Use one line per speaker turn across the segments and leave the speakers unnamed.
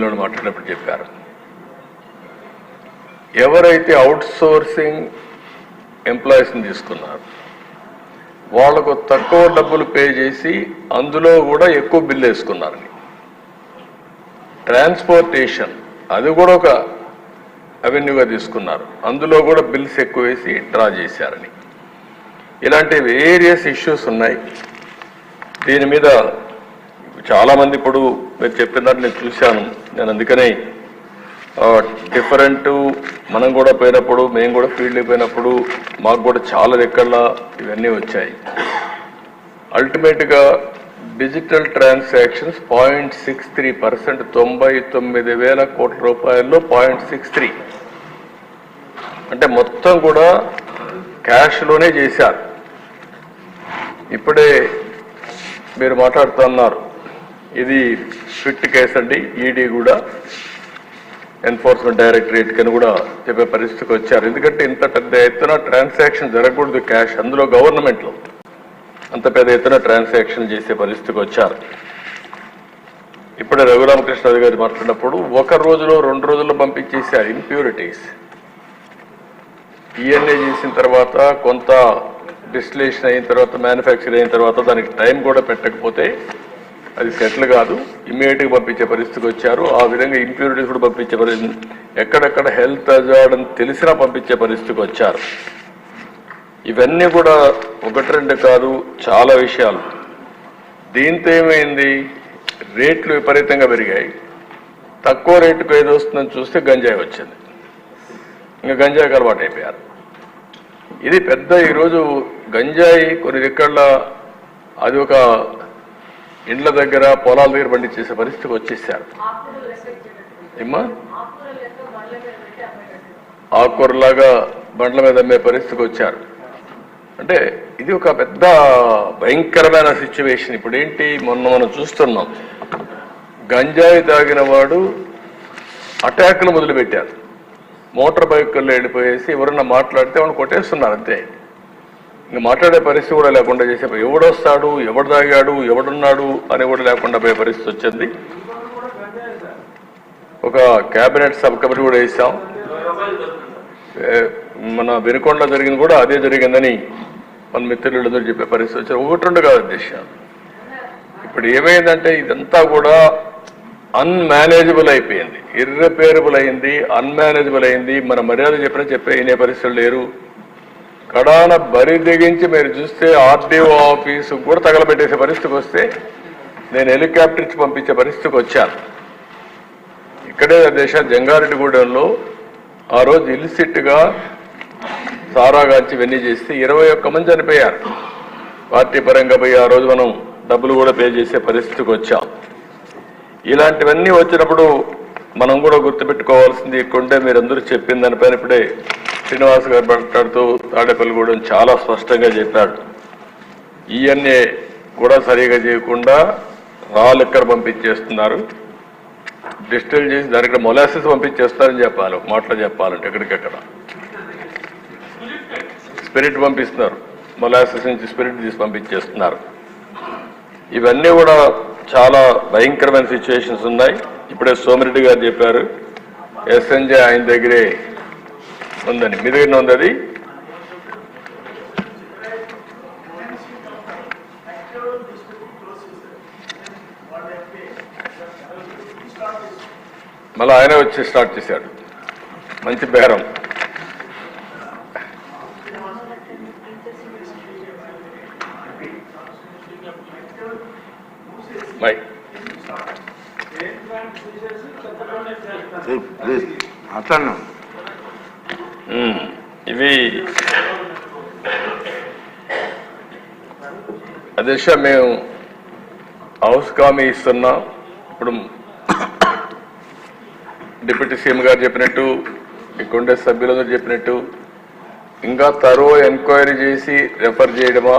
లో మాట్లాడినప్పుడు చెప్పారు. ఎవరైతే అవుట్ సోర్సింగ్ ఎంప్లాయీస్ని తీసుకున్నారు వాళ్ళకు తక్కువ డబ్బులు పే చేసి అందులో కూడా ఎక్కువ బిల్లు వేసుకున్నారని. ట్రాన్స్పోర్టేషన్ అది కూడా ఒక అవెన్యూగా తీసుకున్నారు. అందులో కూడా బిల్స్ ఎక్కువ వేసి డ్రా చేశారని. ఇలాంటి వేరియస్ ఇష్యూస్ ఉన్నాయి. దీని మీద చాలామంది ఇప్పుడు మీరు చెప్పినట్టు నేను చూశాను. నేను అందుకనే డిఫరెంట్ మనం కూడా పోయినప్పుడు మేము కూడా ఫీల్డ్ పోయినప్పుడు మాకు కూడా చాలా రెక్కల ఇవన్నీ వచ్చాయి. అల్టిమేట్గా digital transactions point six three percent తొంభై తొమ్మిది వేల కోట్ల రూపాయల్లో పాయింట్ సిక్స్ త్రీ అంటే మొత్తం కూడా క్యాష్లోనే చేశారు. ఇప్పుడే మీరు మాట్లాడుతున్నారు. ఇది స్ట్రిక్ట్ కేసు అండి. ఈడీ కూడా ఎన్ఫోర్స్మెంట్ డైరెక్టరేట్ కని కూడా చెప్పే పరిస్థితికి వచ్చారు. ఎందుకంటే ఇంత పెద్ద ఎత్తున ట్రాన్సాక్షన్ జరగకూడదు క్యాష్ అందులో గవర్నమెంట్లో అంత పెద్ద ఎత్తున ట్రాన్సాక్షన్ చేసే పరిస్థితికి వచ్చారు. ఇప్పుడే రఘురామకృష్ణ గారు మాట్లాడినప్పుడు ఒక రోజులో రెండు రోజుల్లో పంపించేసారు ఇంప్యూరిటీస్ ఈఎన్ఏ చేసిన తర్వాత కొంత డిస్టిలేషన్ అయిన తర్వాత మ్యానుఫ్యాక్చర్ అయిన తర్వాత దానికి టైం కూడా పెట్టకపోతే అది సెటిల్ కాదు. ఇమ్మీడియట్గా పంపించే పరిస్థితికి వచ్చారు. ఆ విధంగా ఇంప్యూరిటీస్ కూడా పంపించే పరిస్థితి ఎక్కడెక్కడ హెల్త్ అజార్డ్ అని తెలిసినా పంపించే పరిస్థితికి వచ్చారు. ఇవన్నీ కూడా ఒకటి రెండు కాదు చాలా విషయాలు. దీంతో ఏమైంది? రేట్లు విపరీతంగా పెరిగాయి. తక్కువ రేటుకు ఏది వస్తుందని చూస్తే గంజాయి వచ్చింది. ఇంకా గంజాయికి అలవాటు అయిపోయారు. ఇది పెద్ద ఈరోజు గంజాయి కొన్ని దిక్కళ్ళ అది ఒక ఇండ్ల దగ్గర పొలాల దగ్గర పండించేసే పరిస్థితికి వచ్చేసారు. ఏమ్మా? ఆకుకూరలాగా బండ్ల మీద అమ్మే పరిస్థితికి వచ్చారు. అంటే ఇది ఒక పెద్ద భయంకరమైన సిచ్యువేషన్ ఇప్పుడు ఏంటి? మొన్న మనం చూస్తున్నాం. గంజాయి తాగిన వాడు అటాక్లు మొదలుపెట్టారు. మోటార్ బైక్లో వెళ్ళిపోయేసి ఎవరన్నా మాట్లాడితే వాళ్ళు కొట్టేస్తున్నారు అంతే. ఇంక మాట్లాడే పరిస్థితి కూడా లేకుండా చేసే ఎవడొస్తాడు ఎవడు తాగాడు ఎవడున్నాడు అని కూడా లేకుండా పోయే పరిస్థితి వచ్చింది. ఒక కేబినెట్ సబ్ కమిటీ కూడా వేసాం. మన వెనుకొండ జరిగింది కూడా అదే జరిగిందని మన మిత్రులందరూ చెప్పే పరిస్థితి వచ్చారు ఒకటి రెండు కాదు అధ్యక్ష ఇప్పుడు ఏమైందంటే ఇదంతా కూడా అన్మేనేజబుల్ అయిపోయింది. ఇర్రిపేరబుల్ అయింది అన్మేనేజబుల్ అయింది. మన మర్యాద చెప్పినా చెప్పే వినే పరిస్థితులు లేరు. కడాన బరి దిగించి మీరు చూస్తే ఆర్డీఓ ఆఫీసు కూడా తగలబెట్టేసే పరిస్థితికి వస్తే నేను హెలికాప్టర్ ఇచ్చి పంపించే పరిస్థితికి వచ్చాను. ఇక్కడే దేశ జంగారెడ్డిగూడెంలో ఆ రోజు ఇల్సిట్గా సారాగాంచి వెన్నీ చేస్తే ఇరవై ఒక్క మంది చనిపోయారు. పార్టీ పరంగా పోయి ఆ రోజు మనం డబ్బులు కూడా పే చేసే పరిస్థితికి వచ్చాం. ఇలాంటివన్నీ వచ్చినప్పుడు మనం కూడా గుర్తుపెట్టుకోవాల్సింది కొంటే మీరందరూ చెప్పిన దానిపైన ఇప్పుడే శ్రీనివాస్ గారు మాట్లాడుతూ తాడేపల్లిగూడెం చాలా స్పష్టంగా చెప్పాడు. ఈఎన్ఏ కూడా సరిగా చేయకుండా రా లిక్కర్ పంపించేస్తున్నారు? డిస్టిల్ చేసి దానికి మొలాసిస్ పంపించేస్తారని చెప్పాలి మాటలు చెప్పాలంటే ఎక్కడికెక్కడ? స్పిరిట్ పంపిస్తున్నారు. మొలాసిస్ నుంచి స్పిరిట్ తీసి పంపించేస్తున్నారు. ఇవన్నీ కూడా చాలా భయంకరమైన సిచ్యువేషన్స్ ఉన్నాయి. ఇప్పుడే సోమిరెడ్డి గారు చెప్పారు ఎస్ఎన్జే ఆయన దగ్గరే ఉందని. మీ దగ్గర ఉంది అది? మళ్ళీ ఆయనే వచ్చి స్టార్ట్ చేశాడు. మంచి బేరం. మై మ్మ్. ఇవి అధ్యక్ష మేము హౌస్ కామీ ఇస్తున్నాం. ఇప్పుడు డిప్యూటీ సీఎం గారు చెప్పినట్టు ఇక్కడ ఉండే సభ్యులందరూ చెప్పినట్టు ఇంకా తరో ఎంక్వైరీ చేసి రెఫర్ చేయడమా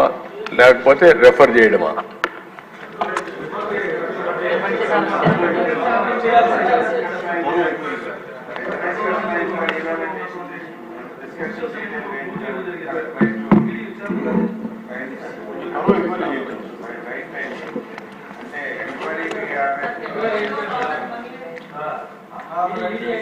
లేకపోతే రెఫర్ చేయడమా?
ఆ